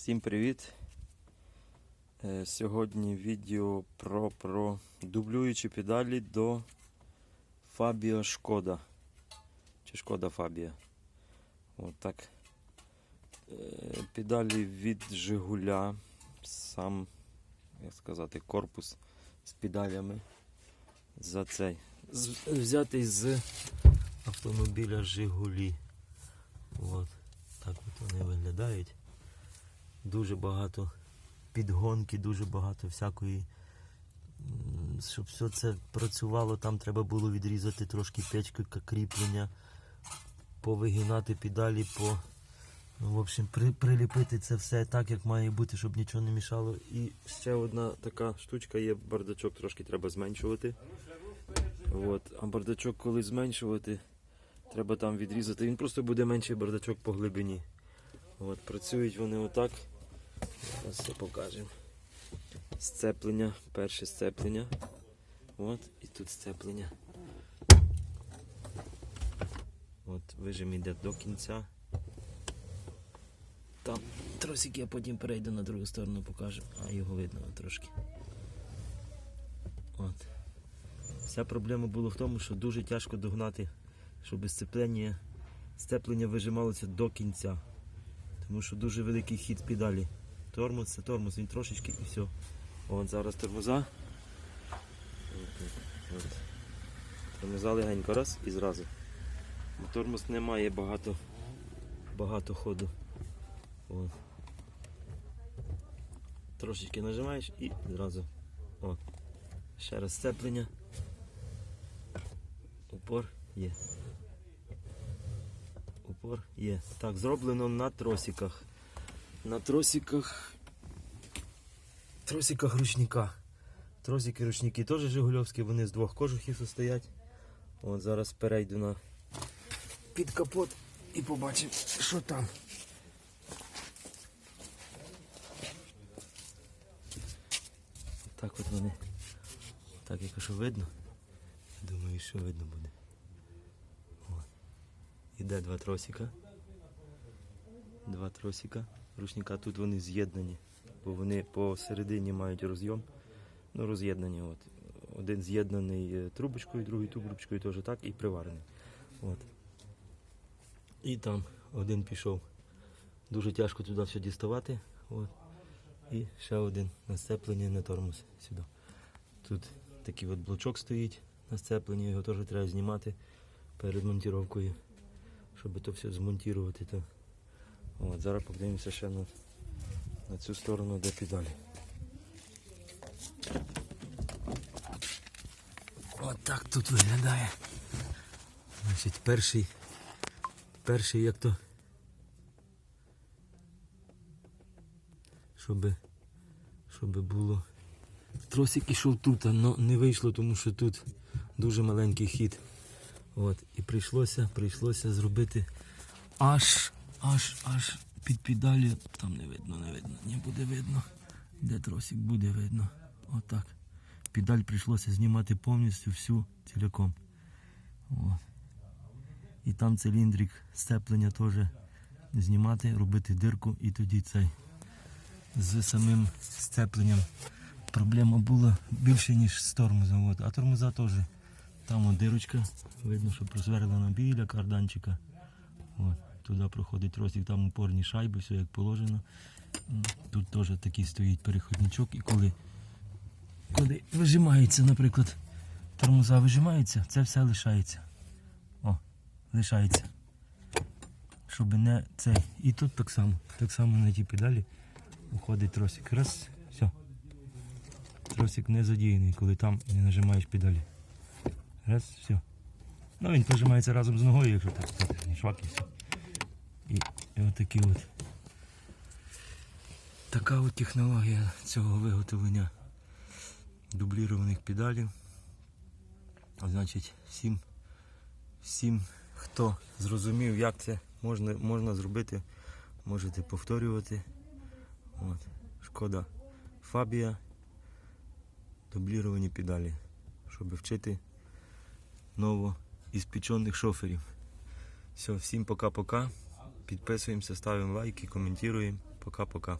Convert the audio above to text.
Всім привіт! Е, Сьогодні відео про, про дублюючі педалі до Fabia Шкода. Чи Шкода Фабія. От так. Е, Педалі від Жигуля. Сам, як сказати, корпус з педалями. За цей. Взятий з автомобіля Жигулі. От. Так от вони виглядають. Дуже багато підгонки, дуже багато всякої. Щоб все це працювало, там треба було відрізати трошки печки кріплення, повигинати педалі, по, ну, в общем, при, приліпити це все так, як має бути, щоб нічого не мішало. І ще одна така штучка є, бардачок трошки треба зменшувати. От. А бардачок, коли зменшувати, треба там відрізати. Він просто буде менший бардачок по глибині. От, працюють вони отак. Зараз все покажемо. Сцеплення, перше сцеплення. От, і тут сцеплення. От, вижим йде до кінця. Там тросик я потім перейду на другу сторону, покажу, а його видно трошки. От. Вся проблема була в тому, що дуже тяжко догнати, щоб сцеплення, сцеплення вижималося до кінця. Тому що дуже великий хід педалі. Тормоз це тормоз, він трошечки і все. От зараз тормоза. Тормоза легенько раз і зразу. Тормоз не має багато, багато ходу. От. Трошечки нажимаєш і зразу. От. Ще раз сцеплення. Упор є. Упор є. Так, зроблено на тросиках. На тросиках. Тросиках ручника. Тросики ручники теж Жигульовські, вони з двох кожухів состоять. От зараз перейду на під капот і побачимо, що там. Так от вони. Так, якщо видно. Думаю, що видно буде. Іде два тросика. Два тросика. Ручника тут вони з'єднані, бо вони посередині мають розйом. Ну, роз'єднані. От. Один з'єднаний е, трубочкою, другий трубочкою теж так і приварений. От. І там один пішов. Дуже тяжко туди все діставати. От. І ще один на сцеплення на тормоз сюди. Тут такий от блочок стоїть на сцепленні, його теж треба знімати перед монтіровкою, щоб то все змонтувати. От, зараз подивимося ще на, на цю сторону, де педалі. От так тут виглядає. Значить, перший, перший як то. Щоб, щоб було. Тросик ішов тут, але не вийшло, тому що тут дуже маленький хід. От. І прийшлося, прийшлося зробити аж, аж, аж під педалі. Там не видно, не видно, не буде видно. Де тросик буде видно. Отак. Педаль прийшлося знімати повністю всю ціляком. От. І там циліндрик сцеплення теж знімати, робити дирку і тоді цей з самим сцепленням. Проблема була більше, ніж з тормозом. От. А тормоза теж. Там от дирочка, видно, що просверлена біля карданчика. От. Туди проходить ростик, там упорні шайби, все як положено. Тут теж такий стоїть переходничок. І коли, коли вижимається, наприклад, тормоза вижимаються, це все лишається. О, лишається. Щоб не цей. І тут так само. Так само на ті педалі уходить тросик. Раз, все. Тросик не задіяний, коли там не нажимаєш педалі. Раз, все. Ну він прижимається разом з ногою, якщо так сказати, не швак і все. І, і отакі от. Така от технологія цього виготовлення дублірованих педалів. Значить, всім, всім, хто зрозумів, як це можна, можна зробити, можете повторювати. От. Шкода Фабія. Дубліровані педалі, щоб вчити новоіспечених шоферів. Все, всім пока-пока. Підписуємося, ставимо лайки, коментуємо. Пока-пока.